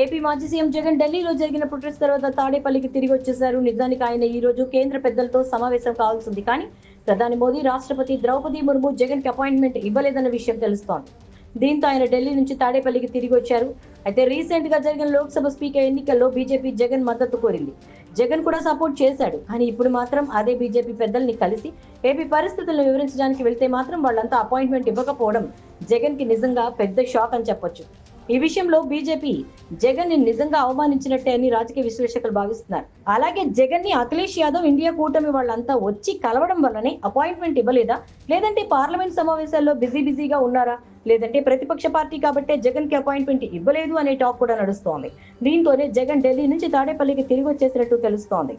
AP మాజీ CM Jagan ఢిల్లీలో జరిగిన ప్రొటెస్ట్ తర్వాత తాడేపల్లికి తిరిగి వచ్చేశారు. నిజానికి ఆయన ఈ రోజు కేంద్ర పెద్దలతో సమావేశం కావాల్సింది. కానీ ప్రధాని మోదీ రాష్ట్రపతి ద్రౌపది ముర్ము జగన్కి అపాయింట్మెంట్ ఇవ్వలేదన్న విషయం తెలుస్తోంది. దీంతో ఆయన ఢిల్లీ నుంచి తాడేపల్లికి తిరిగి వచ్చారు. అయితే రీసెంట్గా జరిగిన లోక్సభ స్పీకర్ ఎన్నికల్లో బీజేపీ జగన్ మద్దతు కోరింది. జగన్ కూడా సపోర్ట్ చేశాడు. కానీ ఇప్పుడు మాత్రం అదే బీజేపీ పెద్దల్ని కలిసి ఏపీ పరిస్థితులను వివరించడానికి వెళ్తే మాత్రం వాళ్ళంతా అపాయింట్మెంట్ ఇవ్వకపోవడం జగన్కి నిజంగా పెద్ద షాక్ అని చెప్పొచ్చు. ఈ విషయంలో బీజేపీ జగన్ని నిజంగా అవమానించినట్టే అని రాజకీయ విశ్లేషకులు భావిస్తున్నారు. అలాగే జగన్ని అఖిలేష్ యాదవ్ ఇండియా కూటమి వాళ్ళంతా వచ్చి కలవడం వల్లనే అపాయింట్మెంట్ ఇవ్వలేదా? లేదంటే పార్లమెంట్ సమావేశాల్లో బిజీ బిజీగా ఉన్నారా? లేదంటే ప్రతిపక్ష పార్టీ కాబట్టే జగన్కి అపాయింట్మెంట్ ఇవ్వలేదు అనే టాక్ కూడా నడుస్తోంది. దీంతోనే జగన్ ఢిల్లీ నుంచి తాడేపల్లికి తిరిగి వచ్చేసినట్టు తెలుస్తోంది.